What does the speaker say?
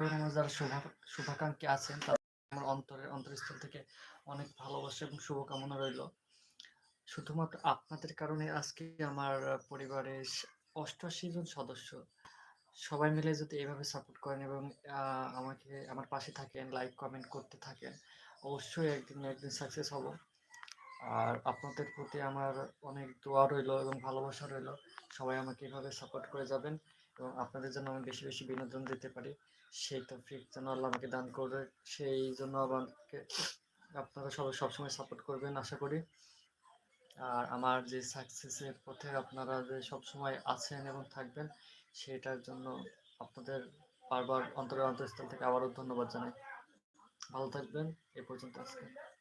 আমার যারা শুভা, শুভাকাঙ্ক্ষী আছেন, তাদের আমার অন্তরের অন্তরস্থল থেকে অনেক ভালোবাসা এবং শুভকামনা রইল। শুধুমাত্র আপনাদের কারণে আজকে আমার পরিবারের অষ্টআশি জন সদস্য, সবাই মিলে যদি এইভাবে সাপোর্ট করেন এবং আমাকে, আমার পাশে থাকেন লাইক কমেন্ট করতে থাকেন, অবশ্যই একদিন একদিন সাকসেস হব। আর আপনাদের প্রতি আমার অনেক দোয়া রইল এবং ভালোবাসা রইল। সবাই আমাকে এভাবে সাপোর্ট করে যাবেন এবং আপনাদের জন্য আমি বেশি বেশি বিনোদন দিতে পারি। সেই তৌফিক যেন আল্লাহ আমাকে দান করবে সেই জন্য আমাকে আপনারা সবাই সবসময় সাপোর্ট করবেন, আশা করি। আর আমার যে সাকসেসের পথে আপনারা যে সবসময় আছেন এবং থাকবেন, সেটার জন্য আপনাদের বারবার অন্তরের অন্তঃস্থল থেকে আবারও ধন্যবাদ জানাই। ভালো থাকবেন, এ পর্যন্ত আজকে।